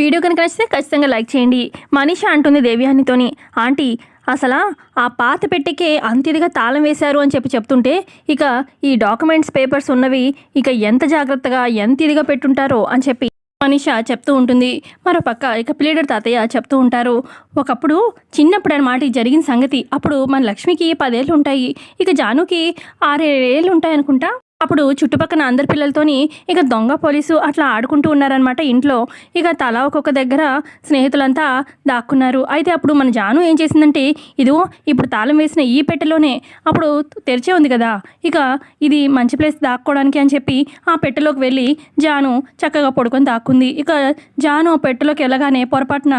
Video కనుక నచ్చితే ఖచ్చితంగా లైక్ చేయండి. మనీష అంటుంది దేవ్యానితోని ఆంటీ అసలు ఆ పాత పెట్టికే అంతిదిగా తాళం వేశారు అని చెప్పి చెప్తుంటే ఇక ఈ డాక్యుమెంట్స్ పేపర్స్ ఉన్నవి ఇక ఎంత జాగ్రత్తగా ఎంత ఇదిగా పెట్టుంటారో అని చెప్పి మనీష చెప్తూ ఉంటుంది. మరో పక్క ఇక ప్లేడర్ తాతయ్య చెప్తూ ఉంటారు ఒకప్పుడు చిన్నప్పుడు అనమాట జరిగిన సంగతి. అప్పుడు మన లక్ష్మికి పదేళ్ళు ఉంటాయి ఇక జానుకి ఆరేళ్ళు ఉంటాయి అనుకుంటా అప్పుడు చుట్టుపక్కల అందరి పిల్లలతోని ఇక దొంగ పోలీసు అట్లా ఆడుకుంటూ ఉన్నారనమాట ఇంట్లో. ఇక తలా ఒక్కొక్క దగ్గర స్నేహితులంతా దాక్కున్నారు. అయితే అప్పుడు మన జాను ఏం చేసిందంటే ఇదిగో ఇప్పుడు తాళం వేసిన ఈ పెట్టెలోనే అప్పుడు తెరిచే ఉంది కదా ఇక ఇది మంచి ప్లేస్ దాక్కోవడానికి అని చెప్పి ఆ పెట్టెలోకి వెళ్ళి జాను చక్కగా పడుకొని దాక్కుంది. ఇక జాను ఆ పెట్టెలోకి వెళ్ళగానే పొరపాటున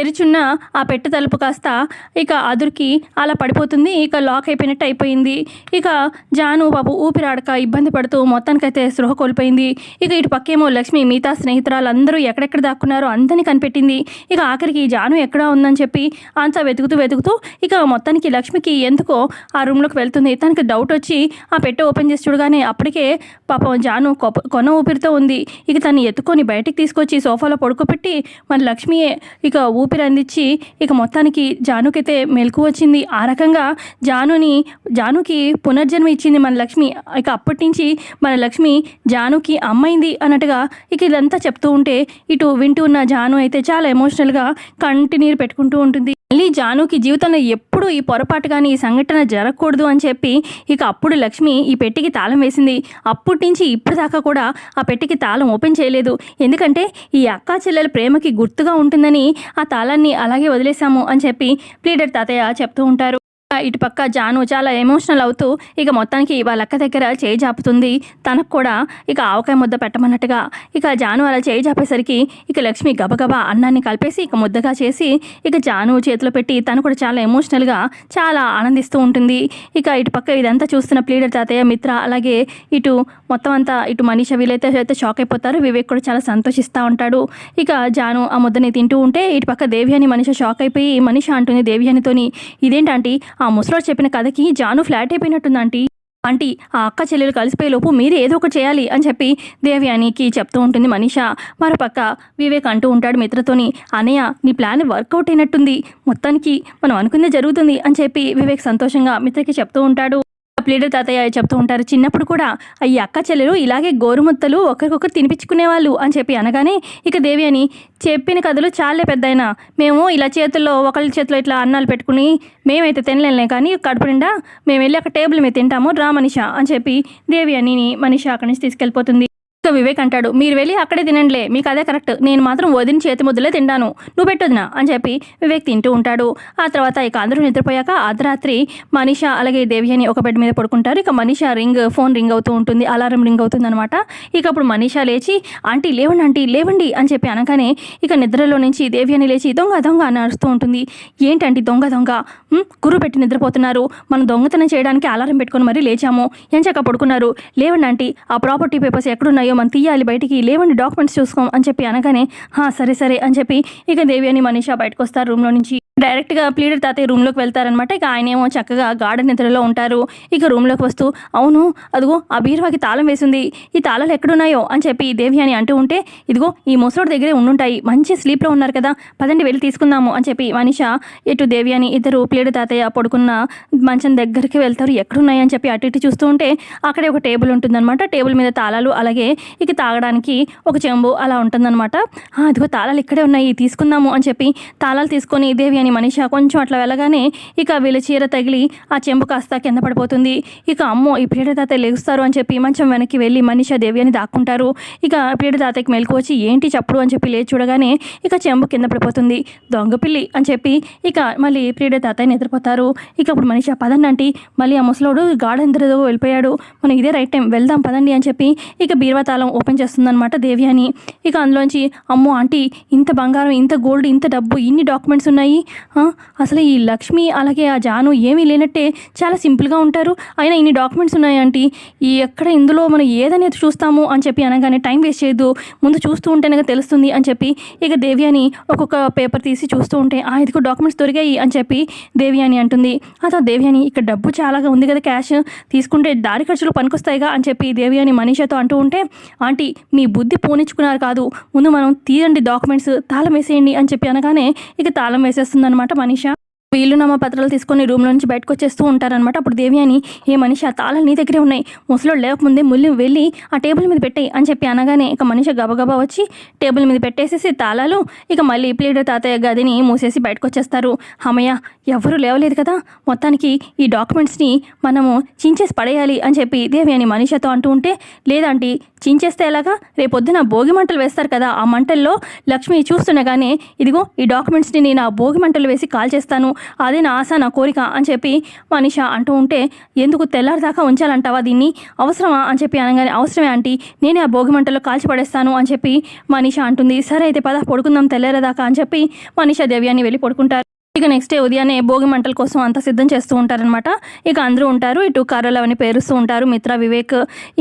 తెరిచున్న ఆ పెట్టె తలుపు కాస్త ఇక అదురికి అలా పడిపోతుంది. ఇక లాక్ అయిపోయినట్టు అయిపోయింది. ఇక జాను బాబు ఊపిరాడక ఇబ్బంది పడుతూ మొత్తానికైతే స్పృహ కోల్పోయింది. ఇక ఇటు పక్కేమో లక్ష్మి మిగతా స్నేహితురాలందరూ ఎక్కడెక్కడ దాక్కున్నారో అందరినీ కనిపెట్టింది. ఇక ఆఖరికి జాను ఎక్కడ ఉందని చెప్పి అంతా వెతుకుతూ వెతుకుతూ ఇక మొత్తానికి లక్ష్మికి ఎందుకో ఆ రూమ్లోకి వెళ్తుంది. తనకి డౌట్ వచ్చి ఆ పెట్టె ఓపెన్ చేసి చూడగానే అప్పటికే పాపం జాను కొన ఊపిరితో ఉంది. ఇక తను ఎత్తుకొని బయటికి తీసుకొచ్చి సోఫాలో పడుకోబెట్టి మన లక్ష్మియే ఇక ఊపిరి అందించి ఇక మొత్తానికి జానుకైతే మెలకు వచ్చింది. ఆ రకంగా జానుని జానుకి పునర్జన్మ ఇచ్చింది మన లక్ష్మి. ఇక అప్పటి నుంచి మన లక్ష్మి జానుకి అమ్మైంది అన్నట్టుగా ఇక ఇదంతా చెప్తూ ఉంటే ఇటు వింటూ ఉన్న జాను అయితే చాలా ఎమోషనల్గా కంటి నీరు పెట్టుకుంటూ ఉంటుంది. మళ్ళీ జానుకి జీవితంలో ఎప్పుడు ఈ పొరపాటు కానీ ఈ సంఘటన జరగకూడదు అని చెప్పి ఇక అప్పుడు లక్ష్మి ఈ పెట్టికి తాళం వేసింది. అప్పటి నుంచి ఇప్పుడు దాకా కూడా ఆ పెట్టికి తాళం ఓపెన్ చేయలేదు. ఎందుకంటే ఈ అక్కా చెల్లెల ప్రేమకి గుర్తుగా ఉంటుందని ఆ తాళాన్ని అలాగే వదిలేశాము అని చెప్పి ప్లీడర్ తాతయ్య చెప్తూ ఉంటారు. ఇటు పక్క జాను చాలా ఎమోషనల్ అవుతూ ఇక మొత్తానికి వాళ్ళ అక్క దగ్గర చేయి జాపుతుంది. తనకు కూడా ఇక ఆవకాయ ముద్ద పెట్టమన్నట్టుగా ఇక జాను అలా చేయి జాపేసరికి ఇక లక్ష్మి గబగబా అన్నాన్ని కలిపేసి ఇక ముద్దగా చేసి ఇక జాను చేతిలో పెట్టి తను కూడా చాలా ఎమోషనల్గా చాలా ఆనందిస్తూ ఉంటుంది. ఇక ఇటు పక్క ఇదంతా చూస్తున్న ప్లీడర్ తాతయ్య మిత్ర అలాగే ఇటు మొత్తం అంతా ఇటు మనీష వీలైతే అయితే షాక్ అయిపోతారు. వివేక్ కూడా చాలా సంతోషిస్తూ ఉంటాడు. ఇక జాను ఆ ముద్దని తింటూ ఉంటే ఇటు పక్క దేవి అని మనిషి షాక్ అయిపోయి మనిషి అంటుంది దేవి అనితోని ఇదేంటంటే ఆ ముసలోడు చెప్పిన కథకి జాను ఫ్లాట్ అయిపోయినట్టుందంటీ ఆంటీ. ఆ అక్క చెల్లెలు కలిసిపోయే లోపు మీరు ఏదో ఒకటి చేయాలి అని చెప్పి దేవి అనికి చెప్తూ ఉంటుంది మనీష. మరోపక్క వివేక్ అంటూ ఉంటాడు మిత్రతోని అనయ్య నీ ప్లాన్ వర్కౌట్ అయినట్టుంది. మొత్తానికి మనం అనుకుందే జరుగుతుంది అని చెప్పి వివేక్ సంతోషంగా మిత్రకి చెప్తూ ఉంటాడు. ప్లీడర్ తాతయ్య చెప్తూ ఉంటారు. చిన్నప్పుడు కూడా ఈ అక్క చెల్లెలు ఇలాగే గోరుముత్తలు ఒకరికొకరు తినిపించుకునేవాళ్ళు అని చెప్పి అనగానే ఇక దేవి అని చెప్పిన కథలు చాలే పెద్దయినా. మేము ఇలా చేతుల్లో ఒకళ్ళ చేతిలో ఇట్లా అన్నాలు పెట్టుకుని మేమైతే తినలేంలే కానీ కడుపు నిండా మేము వెళ్ళి అక్కడ టేబుల్ మీద తింటాము. రా మనిష అని చెప్పి దేవి అని మనిష అక్కడి నుంచి తీసుకెళ్ళిపోతుంది. ఇక వివేక్ అంటాడు మీరు వెళ్ళి అక్కడే తినండిలే. మీకు అదే కరెక్ట్. నేను మాత్రం వదిన చేతి ముద్దలే తిండాను నువ్వు పెట్టొదినా? అని చెప్పి వివేక్ తింటూ ఉంటాడు. ఆ తర్వాత ఇక అందరూ నిద్రపోయాక అర్ధరాత్రి మనీష అలాగే దేవి అని ఒక బెడ్ మీద పడుకుంటారు. ఇక మనీష రింగ్ ఫోన్ రింగ్ అవుతూ ఉంటుంది. అలారం రింగ్ అవుతుంది అనమాట ఇక అప్పుడు మనీష లేచి ఆంటీ లేవండి ఆంటీ లేవండి అని చెప్పి అనగానే ఇక నిద్రలో నుంచి దేవి అని లేచి దొంగ దొంగ అని అరుస్తూ ఉంటుంది. ఏంటంటే దొంగ దొంగ? గురు పెట్టి నిద్రపోతున్నారు. మనం దొంగతనం చేయడానికి అలారం పెట్టుకొని మరీ లేచాము. ఎంచాక పడుకున్నారు. లేవండి ఆంటీ. ఆ ప్రాపర్టీ పేపర్స్ ఎక్కడున్నాయో మనం తీయాలి బయటికి లేవండి డాక్యుమెంట్స్ చూసుకోం అని చెప్పి అనగానే "హా, సరే సరే అని చెప్పి ఇక దేవి అని మనీషా బయటకు వస్తారు రూమ్లో నుంచి. డైరెక్ట్గా ప్లీడర్ తాతయ్య రూమ్లోకి వెళ్తారనమాట ఇక ఆయన ఏమో చక్కగా గార్డెన్ నిద్రలో ఉంటారు. ఇక రూమ్లోకి వస్తూ అవును అదిగో ఆ బీరువాకి తాళం వేసింది. ఈ తాళాలు ఎక్కడున్నాయో? అని చెప్పి దేవి అని అంటూ ఉంటే ఇదిగో ఈ ముసలోడి దగ్గరే ఉండుంటాయి. మంచి స్లీప్లో ఉన్నారు కదా. పదండి వెళ్ళి తీసుకుందాము. అని చెప్పి మనిష ఇటు దేవి అని ఇద్దరు ప్లేడు తాతయ్య పడుకున్న మంచం దగ్గరికి వెళ్తారు. ఎక్కడున్నాయి? అని చెప్పి అటు ఇటు చూస్తూ ఉంటే అక్కడే ఒక టేబుల్ ఉంటుందన్నమాట. టేబుల్ మీద తాళాలు అలాగే ఇక తాగడానికి ఒక చెంబు అలా ఉంటుందన్నమాట. అదిగో తాళాలు ఇక్కడే ఉన్నాయి. తీసుకుందాము. అని చెప్పి తాళాలు తీసుకొని దేవి అని మనిష కొంచెం అట్లా వెళ్ళగానే ఇక వీళ్ళ చీర తగిలి ఆ చెంబు కాస్త కింద పడిపోతుంది. ఇక అమ్మో ఈ పీడదాత తాతయ్య లెగుస్తారు అని చెప్పి మంచం వెనక్కి వెళ్ళి మనిష దేవి అని దాక్కుంటారు. ఇక పీడదాతకి తాతయ్యకి మెలకు వచ్చి ఏంటి చప్పుడు? అని చెప్పి లేచి చూడగానే ఇక చెంబు కింద పడిపోతుంది. దొంగపిల్లి అని చెప్పి ఇక మళ్ళీ ప్లేడ తాతయ్య నిద్రపోతారు ఇక అప్పుడు మనిషి పదండి అంటే మళ్ళీ ఆ ముసలోడు గార్డెన్ దగ్గర వెళ్ళిపోయాడు. మనం ఇదే రైట్ టైం వెళ్దాం పదండి అని చెప్పి ఇక బీరువా తాళం ఓపెన్ చేస్తుందన్నమాట దేవి అని ఇక అందులోంచి అమ్మో ఆంటీ ఇంత బంగారం ఇంత గోల్డ్ ఇంత డబ్బు ఇన్ని డాక్యుమెంట్స్ ఉన్నాయి. అసలు ఈ లక్ష్మి అలాగే ఆ జాను ఏమీ లేనట్టే చాలా సింపుల్గా ఉంటారు. అయినా ఇన్ని డాక్యుమెంట్స్ ఉన్నాయి ఈ ఎక్కడ ఇందులో మనం ఏదనేది చూస్తాము అని చెప్పి అనగానే టైం వేస్ట్ చేయొద్దు. ముందు చూస్తూ ఉంటేనే తెలుస్తుంది అని చెప్పి ఇక దేవి అని ఒక్కొక్క పేపర్ తీసి చూస్తూ ఉంటే ఆ ఇదిగో డాక్యుమెంట్స్ దొరికాయి అని చెప్పి దేవి అని అంటుంది. అతను దేవి అని ఇక్కడ డబ్బు చాలాగా ఉంది కదా క్యాష్ తీసుకుంటే దారి ఖర్చులు పనికొస్తాయిగా అని చెప్పి దేవి అని మనీషాతో అంటూ ఉంటే ఆంటీ మీ బుద్ధి పోనిచ్చుకున్నారు కాదు. ముందు మనం తీయండి డాక్యుమెంట్స్ తాళం వేసేయండి అని చెప్పి అనగానే ఇక తాళం వేసేస్తుంది. చేస్తుందనమాట మనిష. వీళ్ళు వీలునామా పత్రాలు తీసుకొని రూమ్ నుంచి బయటకు వచ్చేస్తూ ఉంటారనమాట అప్పుడు దేవి అని ఏ మనిషి ఆ తాళాలు నీ దగ్గరే ఉన్నాయి. ముసలోడు లేకముందే ముళ్ళు వెళ్ళి ఆ టేబుల్ మీద పెట్టాయి అని చెప్పి అనగానే ఇక మనిషి గబగబా వచ్చి టేబుల్ మీద పెట్టేసేసి తాళాలు ఇక మళ్ళీ ప్లేడు తాతయ్య గదిని మూసేసి బయటకు వచ్చేస్తారు. అమ్మయ్య ఎవరు లేవలేదు కదా. మొత్తానికి ఈ డాక్యుమెంట్స్ని మనము చించేసి పడేయాలి అని చెప్పి దేవి అని మనిషితో అంటూ ఉంటే లేదంటే చించేస్తే ఎలాగా? రేపొద్దున భోగి మంటలు వేస్తారు కదా ఆ మంటల్లో లక్ష్మి చూస్తుండగానే ఇదిగో ఈ డాక్యుమెంట్స్ని నేను ఆ భోగి మంటలు వేసి కాల్ చేస్తాను. అదే నా ఆశ నా కోరిక అని చెప్పి మనిష అంటూ ఉంటే ఎందుకు తెల్లారిదాకా ఉంచాలంటావా దీన్ని? అవసరమా? అని చెప్పి అనగానే అవసరమే ఆంటీ నేనే ఆ భోగి మంటల్లో కాల్చి పడేస్తాను అని చెప్పి మనిష అంటుంది. సరే అయితే పద పడుకుందాం తెల్లారేదాకా అని చెప్పి మనిష దేవ్యాన్ని వెళ్ళి పడుకుంటారు. ఇక నెక్స్ట్ డే ఉదయాన్నే భోగి మంటల కోసం అంతా సిద్ధం చేస్తూ ఉంటారనమాట ఇక అందరూ ఉంటారు ఇటు కర్రలు అవన్నీ పేరుస్తూ ఉంటారు. మిత్ర వివేక్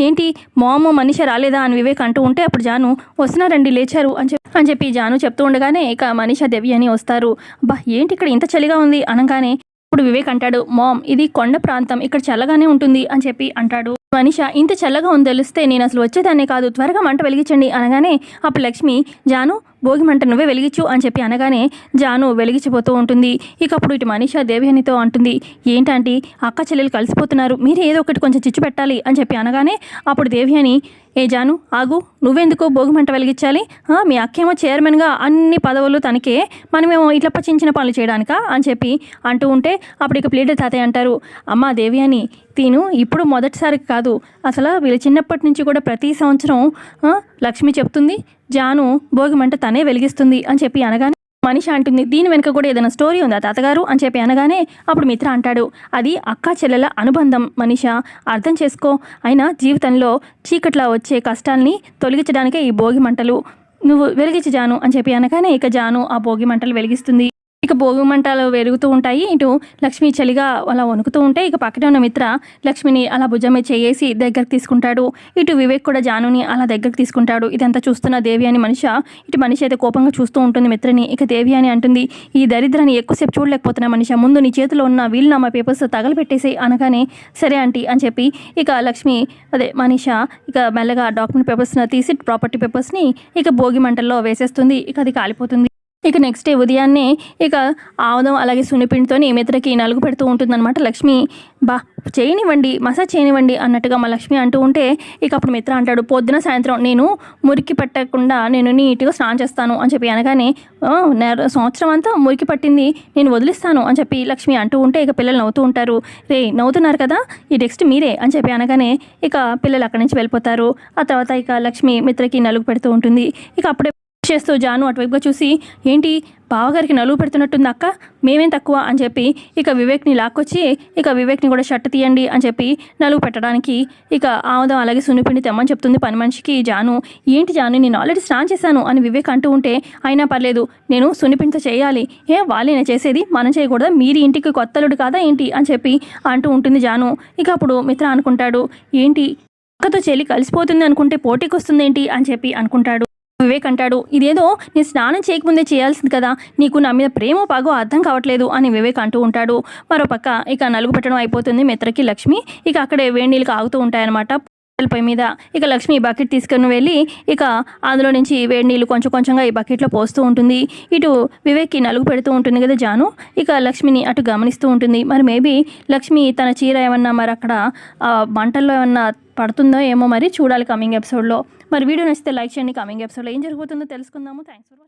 ఏంటి మామ మనిషి రాలేదా అని వివేక్ అంటూ ఉంటే అప్పుడు జాను వస్తున్నారండి లేచారు అని చెప్పి అని చెప్పి జాను చెప్తూ ఉండగానే ఇక మనిష దేవి అని వస్తారు. బా ఏంటి ఇక్కడ ఇంత చలిగా ఉంది? అనగానే ఇప్పుడు వివేక్ అంటాడు మామ్ ఇది కొండ ప్రాంతం ఇక్కడ చల్లగానే ఉంటుంది అని చెప్పి అంటాడు. మనిష ఇంత చల్లగా ఉంది తెలిస్తే నేను అసలు వచ్చేదాన్ని కాదు త్వరగా మంట వెలిగించండి అనగానే అప్పుడు లక్ష్మి జాను భోగి మంట నువ్వే వెలిగించు అని చెప్పి అనగానే జాను వెలిగించిపోతూ ఉంటుంది. ఇక అప్పుడు ఇటు మనీషా దేవయానితో అంటుంది ఏంటంటే అక్క చెల్లెలు కలిసిపోతున్నారు మీరు ఏదో ఒకటి కొంచెం చిచ్చు పెట్టాలి అని చెప్పి అనగానే అప్పుడు దేవయాని ఏ జాను ఆగు నువ్వెందుకు భోగి మంట వెలిగించాలి మీ అక్కేమో చైర్మన్గా అన్ని పదవులు తనకే మనమేమో ఇట్లా చిన్న పనులు చేయడానిక? అని చెప్పి అంటూ ఉంటే అప్పుడు ఇక ప్లేటర్ తాతయ్య అంటారు అమ్మ దేవి అని తీను ఇప్పుడు మొదటిసారి కాదు. అసలు వీళ్ళు చిన్నప్పటి నుంచి కూడా ప్రతి సంవత్సరం లక్ష్మి చెప్తుంది జాను భోగి మంట తనే వెలిగిస్తుంది అని చెప్పి అనగానే మనిషి అంటుంది దీని వెనుక కూడా ఏదైనా స్టోరీ ఉందా తాతగారు? అని చెప్పి అనగానే అప్పుడు మిత్ర అంటాడు అది అక్క చెల్లెల అనుబంధం మనిష. అర్థం చేసుకో. అయినా జీవితంలో చీకట్లా వచ్చే కష్టాల్ని తొలగించడానికే ఈ భోగి మంటలు నువ్వు వెలిగించి జాను అని చెప్పి అనగానే ఇక జాను ఆ భోగి మంటలు వెలిగిస్తుంది. ఇక భోగి మంటలు వెరుగుతూ ఉంటాయి. ఇటు లక్ష్మి చలిగా అలా వణుకుతూ ఉంటే ఇక పక్కనే ఉన్న మిత్ర లక్ష్మిని అలా భుజం మీద చేసి తీసుకుంటాడు. ఇటు వివేక్ కూడా జానుని అలా దగ్గరకు తీసుకుంటాడు. ఇదంతా చూస్తున్న దేవి అని మనిష ఇటు మనిషి అయితే కోపంగా చూస్తూ ఉంటుంది మిత్రని. ఇక దేవి అని అంటుంది ఈ దరిద్రాన్ని ఎక్కువసేపు చూడలేకపోతున్నా మనిష. ముందు నీ చేతిలో ఉన్న వీలునామా పేపర్స్ తగలపెట్టేసి అనగానే సరే ఆంటీ అని చెప్పి ఇక లక్ష్మి అదే మనిష ఇక మెల్లగా డాక్యుమెంట్ పేపర్స్ని తీసి ప్రాపర్టీ పేపర్స్ని ఇక భోగి మంటల్లో వేసేస్తుంది. ఇక అది కాలిపోతుంది. ఇక నెక్స్ట్ డే ఉదయాన్నే ఇక ఆముదం అలాగే సున్నిపిండితోని మిత్రకి నలుగు పెడుతూ ఉంటుందన్నమాట. లక్ష్మి బా చేయనివ్వండి మసాజ్ చేయనివ్వండి అన్నట్టుగా మా లక్ష్మి అంటూ ఉంటే ఇక అప్పుడు మిత్ర అంటాడు పొద్దున సాయంత్రం నేను మురికి పట్టకుండా నేను నీట్గా స్నానం చేస్తాను అని చెప్పి అనగానే సంవత్సరం అంతా మురికి పట్టింది నేను వదిలిస్తాను అని చెప్పి లక్ష్మి అంటూ ఉంటే ఇక పిల్లలు నవ్వుతూ ఉంటారు రే నవ్వుతున్నారు కదా ఈ నెక్స్ట్ మీరే అని చెప్పి అనగానే ఇక పిల్లలు అక్కడి నుంచి వెళ్ళిపోతారు. ఆ తర్వాత ఇక లక్ష్మి మిత్రకి నలుగు పెడుతూ ఉంటుంది. ఇక అప్పుడే చేస్తూ జాను అటువైపుగా చూసి ఏంటి బావగారికి నలుగు పెడుతున్నట్టుంది అక్క? మేమేం తక్కువ? అని చెప్పి ఇక వివేక్ని లాక్కొచ్చి ఇక వివేక్ని కూడా షర్ట్ తీయండి అని చెప్పి నలుగు పెట్టడానికి ఇక ఆముదం అలాగే సున్నిపిండి తెమ్మని చెప్తుంది పని మనిషికి. జాను ఏంటి జాను నేను ఆల్రెడీ స్నాన్ చేశాను అని వివేక్ అంటూ ఉంటే అయినా పర్లేదు నేను సున్నిపిండితో చేయాలి. ఏ వాళ్ళేనా చేసేది మనం చేయకూడదా? మీరు ఇంటికి కొత్తలుడు కాదా ఏంటి? అని చెప్పి అంటూ ఉంటుంది జాను. ఇక అప్పుడు మిత్ర అనుకుంటాడు ఏంటి అక్కతో చెల్లి కలిసిపోతుంది అనుకుంటే పోటీకి వస్తుంది ఏంటి అని చెప్పి అనుకుంటాడు. వివేక్ అంటాడు ఇదేదో నేను స్నానం చేయకముందే చేయాల్సింది కదా నీకు నా మీద ప్రేమ పాగో అర్థం కావట్లేదు అని వివేక్ అంటూ ఉంటాడు. మరోపక్క ఇక నలుగు పెట్టడం అయిపోతుంది మిత్రకి లక్ష్మి. ఇక అక్కడే వేడి నీళ్ళు కాగుతూ ఉంటాయన్నమాట పై మీద. ఇక లక్ష్మి ఈ బకెట్ తీసుకుని వెళ్ళి ఇక అందులో నుంచి వేడి నీళ్ళు కొంచెం కొంచెంగా ఈ బకెట్లో పోస్తూ ఉంటుంది. ఇటు వివేక్కి నలుగు పెడుతూ ఉంటుంది కదా జాను. ఇక లక్ష్మిని అటు గమనిస్తూ ఉంటుంది. మరి మేబీ లక్ష్మి తన చీర ఏమన్నా మరి అక్కడ మంటల్లో ఏమన్నా పడుతుందో ఏమో మరి చూడాలి కమింగ్ ఎపిసోడ్లో. మరి వీడియో నచ్చితే లైక్ చేయండి కమింగ్ ఎపిసోడ్లో ఏం జరుగుతుందో తెలుసుకుందాము. Thanks for watching